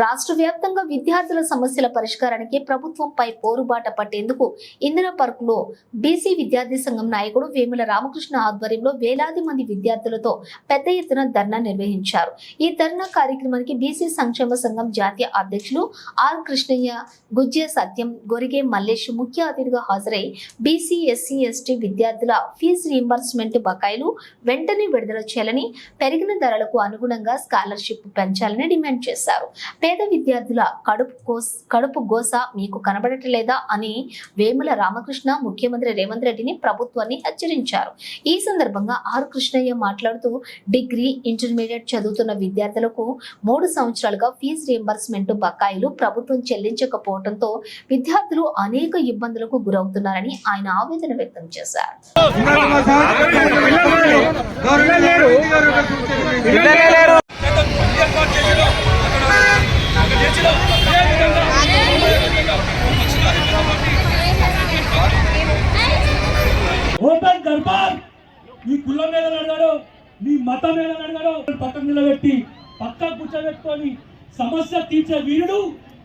రాష్ట్ర వ్యాప్తంగా విద్యార్థుల సమస్యల పరిష్కారానికి ప్రభుత్వంపై పోరుబాట పట్టేందుకు ఇందిరా పార్క్లో బీసీ విద్యార్థి సంఘం నాయకుడు వేముల రామకృష్ణ ఆధ్వర్యంలో వేలాది మంది విద్యార్థులతో పెద్ద ఎత్తున ధర్నా నిర్వహించారు. ఈ ధర్నా కార్యక్రమానికి బీసీ సంక్షేమ సంఘం జాతీయ అధ్యక్షులు ఆర్ కృష్ణయ్య గుజ్జే సత్యం గొరిగే మల్లేష్ ముఖ్య అతిథిగా హాజరై బీసీ ఎస్సీ ఎస్టీ విద్యార్థుల ఫీజు రీంబర్స్మెంట్ బకాయిలు వెంటనే విడుదల చేయాలని పెరిగిన ధరలకు అనుగుణంగా స్కాలర్షిప్ పెంచాలని డిమాండ్ చేశారు. పేద విద్యార్థుల కడుపు కోస్ కడుపు గోస మీకు కనబడట్లేదా అని వేముల రామకృష్ణ ముఖ్యమంత్రి రేవంత్ రెడ్డిని ప్రభుత్వాన్ని హెచ్చరించారు. ఈ సందర్భంగా ఆర్ కృష్ణయ్య మాట్లాడుతూ డిగ్రీ ఇంటర్మీడియట్ చదువుతున్న విద్యార్థులకు మూడు సంవత్సరాలుగా ఫీజు రియంబర్స్మెంట్ బకాయిలు ప్రభుత్వం చెల్లించకపోవడంతో విద్యార్థులు అనేక ఇబ్బందులకు గురవుతున్నారని ఆయన ఆవేదన వ్యక్తం చేశారు. నీ కులం మీద అడిగాడు నీ మతం మీద అడిగాడు పక్కన నిలబెట్టి పక్క కూర్చోబెట్టుకొని సమస్య తీర్చే వీరుడు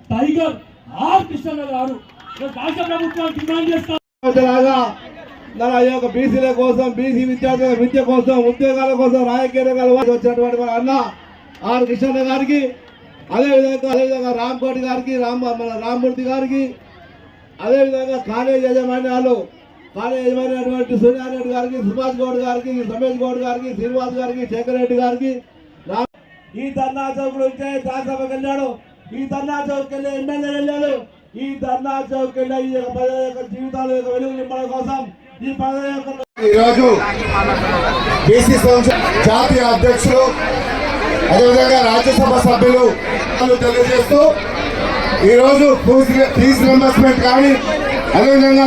టైగర్ ఆర్ కృష్ణ గారు రాష్ట్ర ప్రభుత్వం డిమాండ్ చేస్తా యొక్క బీసీల కోసం బీసీ విద్యార్థుల విద్య కోసం ఉద్యోగాల కోసం రాజకీయ వచ్చినటువంటి అన్న ఆర్ కిషన్ గారికి అదేవిధంగా అదేవిధంగా రామ్కోటి గారికి రామ్ మన రామ్మూర్తి గారికి అదేవిధంగా కాలేజ్ యజమాన్యాలు కాలేజ్ యజమాని సూర్యారెడ్డి గారికి సుభాష్ గౌడ్ గారికి రమేష్ గౌడ్ గారికి శ్రీనివాస్ గారికి శేఖర్ రెడ్డి గారికి ఈ ధర్నా చౌక్ నుంచే రాజ్యసభకు వెళ్ళాడు ఈ ధర్నా చౌక్ వెళ్ళి ఎమ్మెల్యే వెళ్ళాడు ఈ ధర్నా చౌక్ వెళ్ళి ఈ యొక్క ప్రజల యొక్క జీవితాల యొక్క వెలుగు నింపడం కోసం ఈ ప్రజల యొక్క ఈరోజు బీసీ సంక్ష- జాతీయ అధ్యక్షులు అదేవిధంగా రాజ్యసభ సభ్యులు తెలియజేస్తూ ఈరోజు ఫీజు- ఫీజు కానీ అదేవిధంగా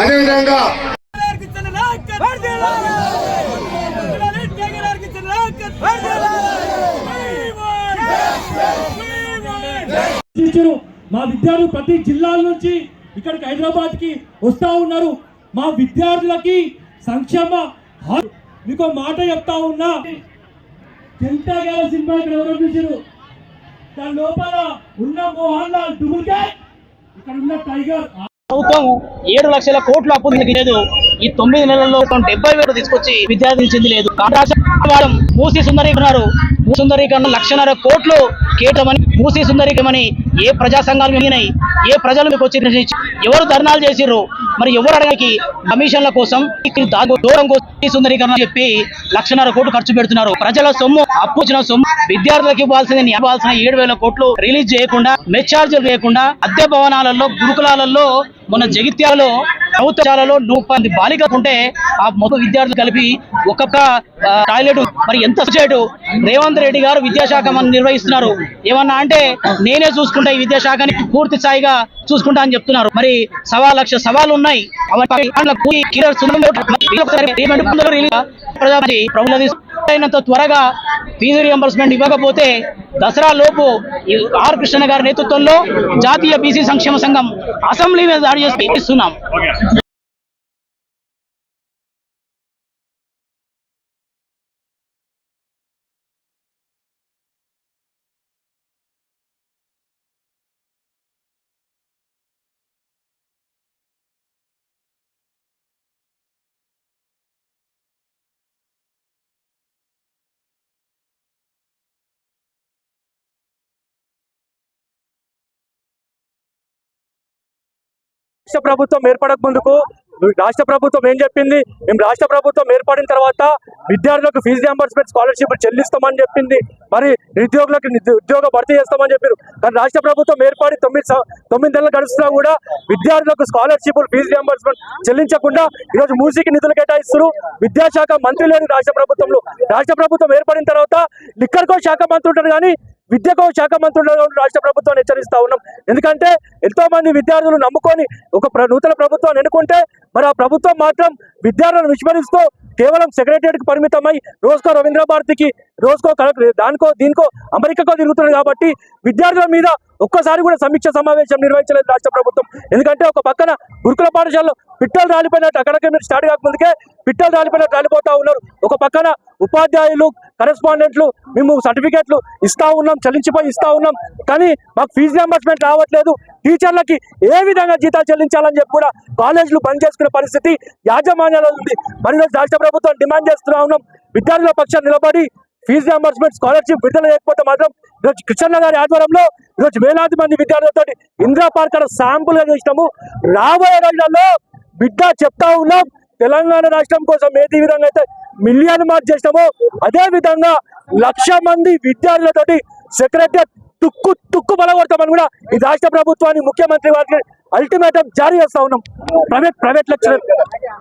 అదేవిధంగా ఇచ్చారు మా విద్యార్థులు ప్రతి జిల్లాల నుంచి ఇక్కడికి హైదరాబాద్కి వస్తా ఉన్నారు. మా విద్యార్థులకి సంక్షేమ మీకు మాట చెప్తా ఉన్నా. జనతా గారి సినిమా ఇక్కడ ఎవరు చూసారు దాని లోపల ఉన్న మోహన్ లాల్ డూప్లికేట్. ప్రభుత్వం ఏడు లక్షల కోట్ల అప్పు లేదు. ఈ తొమ్మిది నెలల్లో డెబ్బై వేలు తీసుకొచ్చి విద్యార్థించింది చెంది లేదు. వారం మూసి సుందరీకరణ సుందరీకరణ లక్షన్నర కోట్లు కేటమని మూసి సుందరీకమని ఏ ప్రజా సంఘాలు మిగిలినాయి ఏ ప్రజలు మీకు వచ్చి ఎవరు ధర్నాలు చేసిర్రు? మరి ఎవరు అడగడానికి కమిషన్ల కోసం ఇక్కడ దూరం కోసం సుందరీకరణ చెప్పి లక్షన్నర కోట్లు ఖర్చు పెడుతున్నారు. ప్రజల సొమ్ము అప్పు సొమ్ము విద్యార్థులకు ఇవ్వాల్సింది ఇవ్వాల్సిన ఏడు వేల కోట్లు రిలీజ్ చేయకుండా మెచ్చార్జీలు లేకుండా అద్దె భవనాలలో గురుకులాలలో మొన్న జగిత్యాలలో ప్రభుత్వాలలో నూట మంది బాలికలు ఉంటే ఆ మొత్తం విద్యార్థులు కలిపి ఒక్కొక్క టాయిలెట్ మరి ఎంత చేయటు రేవంత్ రెడ్డి గారు విద్యాశాఖ మనం నిర్వహిస్తున్నారు. ఏమన్నా అంటే నేనే చూసుకుంటా ఈ విద్యాశాఖని పూర్తి స్థాయిగా చూసుకుంటా అని చెప్తున్నారు. మరి సవా లక్ష సవాలు ఉన్నాయి. ప్రజాపతి త్వరగా ఫీజు రియంబర్స్మెంట్ ఇవ్వకపోతే దసరా లోపు ఆర్ కృష్ణ గారి నేతృత్వంలో జాతీయ బీసీ సంక్షేమ సంఘం అసెంబ్లీ మీద దాడి చేసి ఇస్తున్నాం రాష్ట్ర ప్రభుత్వం ఏర్పడక ముందుకు రాష్ట్ర ప్రభుత్వం ఏం చెప్పింది? మేము రాష్ట్ర ప్రభుత్వం ఏర్పడిన తర్వాత విద్యార్థులకు ఫీజు రియంబర్స్మెంట్ స్కాలర్షిప్ చెల్లిస్తామని చెప్పింది. మరి నిరుద్యోగులకు ఉద్యోగ భర్తీ చేస్తామని చెప్పారు. కానీ రాష్ట్ర ప్రభుత్వం ఏర్పడి తొమ్మిది తొమ్మిది నెలలు గడుస్తున్నా కూడా విద్యార్థులకు స్కాలర్షిప్ ఫీజు రియంబర్స్మెంట్ చెల్లించకుండా ఈరోజు మూసీకి నిధులు కేటాయిస్తారు విద్యాశాఖ మంత్రి లేని రాష్ట్ర ప్రభుత్వంలో. రాష్ట్ర ప్రభుత్వం ఏర్పడిన తర్వాత లిక్కర్కో శాఖ మంత్రి ఉంటారు కానీ విద్యకు శాఖ మంత్రులను రాష్ట్ర ప్రభుత్వాన్ని హెచ్చరిస్తా ఉన్నాం. ఎందుకంటే ఎంతో మంది విద్యార్థులు నమ్ముకొని ఒక నూతన ప్రభుత్వాన్ని ఎన్నుకుంటే మరి ఆ ప్రభుత్వం మాత్రం విద్యార్థులను విస్మరిస్తూ కేవలం సెక్రటరియట్కి పరిమితమై రోజుకో రవీంద్ర భారతికి రోజుకో దానికో దీనికో అమెరికాకో తిరుగుతున్నారు కాబట్టి విద్యార్థుల మీద ఒక్కసారి కూడా సమీక్ష సమావేశం నిర్వహించలేదు రాష్ట్ర ప్రభుత్వం. ఎందుకంటే ఒక పక్కన గురుకుల పాఠశాలలో పిట్టలు రాలిపోయినట్టు అక్కడికి మీరు స్టార్ట్ కాకముందుకే పిట్టలు రాలిపోయినట్టు రాలిపోతా ఉన్నారు. ఒక పక్కన ఉపాధ్యాయులు కరెస్పాండెంట్లు మేము సర్టిఫికేట్లు ఇస్తా ఉన్నాం చెల్లించిపోయి ఇస్తా ఉన్నాం. కానీ మాకు ఫీజు రియంబర్స్మెంట్ రావట్లేదు. టీచర్లకి ఏ విధంగా జీతాలు చెల్లించాలని చెప్పి కూడా కాలేజీలు బంద్ చేసుకునే పరిస్థితి యాజమాన్యాలు ఉంది. మరి రాష్ట్ర ప్రభుత్వం డిమాండ్ చేస్తున్నా ఉన్నాం. విద్యార్థుల పక్షాన్ని నిలబడి ఫీజు రియంబర్స్మెంట్ స్కాలర్షిప్ విడుదల చేయకపోతే మాత్రం ఈరోజు కృష్ణ గారి ఆధ్వర్యంలో ఈరోజు వేలాది మంది విద్యార్థులతో ఇందిరా పార్క్ అక్కడ శాంపుల్ చూసినాము. రాబోయే రోజులలో బిడ్డ చెప్తా ఉన్నాం. తెలంగాణ రాష్ట్రం కోసం ఏది విధంగా అయితే మిలియన్ మార్క్ చేసినామో అదే విధంగా లక్ష మంది విద్యార్థులతోటి సెక్రటరీ తుక్కు తుక్కు బలగొడతామని కూడా ఈ రాష్ట్ర ప్రభుత్వాన్ని ముఖ్యమంత్రి వారికి అల్టిమేటం జారీ చేస్తా ఉన్నాం. Private private lecturer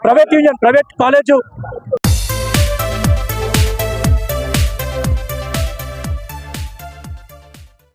private union private college